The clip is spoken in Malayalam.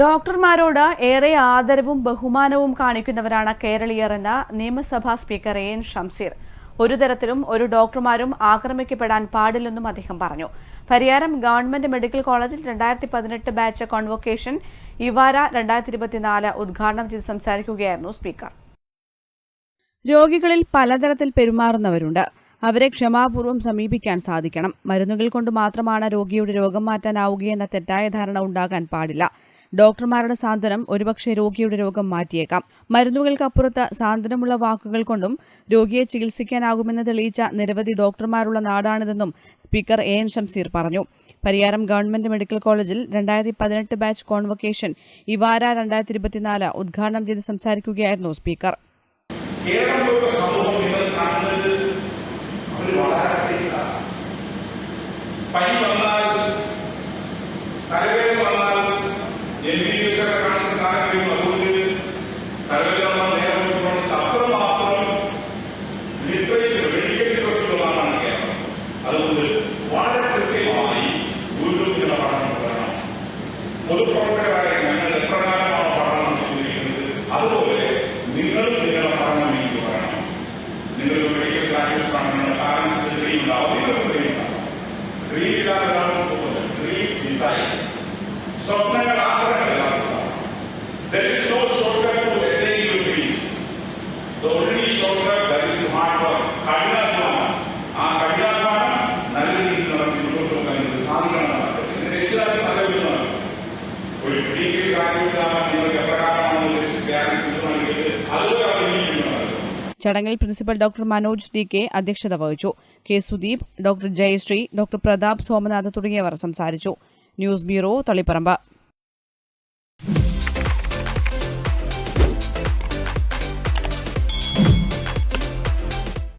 ഡോക്ടർമാരോട് ഏറെ ആദരവും ബഹുമാനവും കാണിക്കുന്നവരാണ് കേരളീയർ എന്ന നിയമസഭാ സ്പീക്കർ എ എൻ ഷംസീർ. ഒരു തരത്തിലും ഒരു ഡോക്ടർമാരും ആക്രമിക്കപ്പെടാൻ പാടില്ലെന്നും അദ്ദേഹം പറഞ്ഞു. പരിയാരം ഗവൺമെന്റ് മെഡിക്കൽ കോളേജിൽ രണ്ടായിരത്തി പതിനെട്ട് ബാച്ച് കോൺവൊക്കേഷൻ ഇവാര രണ്ടായിരത്തി ഇരുപത്തിനാല് ഉദ്ഘാടനം ചെയ്ത് സംസാരിക്കുകയായിരുന്നു സ്പീക്കർ. രോഗികളിൽ പലതരത്തിൽ പെരുമാറുന്നവരുണ്ട്. അവരെ ക്ഷമാപൂർവം സമീപിക്കാൻ സാധിക്കണം. മരുന്നുകൾ കൊണ്ട് മാത്രമാണ് രോഗിയുടെ രോഗം മാറ്റാനാവുകയെന്ന തെറ്റായ ധാരണ ഉണ്ടാകാൻ പാടില്ല. ഡോക്ടർമാരുടെ സാന്ത്വനം ഒരുപക്ഷെ രോഗിയുടെ രോഗം മാറ്റിയേക്കാം. മരുന്നുകൾക്കപ്പുറത്ത് സാന്ത്വനമുള്ള വാക്കുകൾ കൊണ്ടും രോഗിയെ ചികിത്സിക്കാനാകുമെന്ന് തെളിയിച്ച നിരവധി ഡോക്ടർമാരുള്ള നാടാണിതെന്നും സ്പീക്കർ എ എൻ ഷംസീർ പറഞ്ഞു. പരിയാരം ഗവൺമെന്റ് മെഡിക്കൽ കോളേജിൽ രണ്ടായിരത്തി പതിനെട്ട് ബാച്ച് കോൺവൊക്കേഷൻ ഇവാര രണ്ടായിരത്തി ഇരുപത്തിനാല് ഉദ്ഘാടനം ചെയ്ത് സംസാരിക്കുകയായിരുന്നു സ്പീക്കർ. പനി വന്നാൽ തലവേദന from the to the the the There is no shortcut to attaining your dreams. The only shortcut that is to hard work. Karna ചടങ്ങിൽ principal doctor Manoj D K അധ്യക്ഷത വഹിച്ചു. K Sudeep doctor Jayashree doctor Pratap Somanath തുടങ്ങിയവർ സംസാരിച്ചു. News bureau Taliparamba.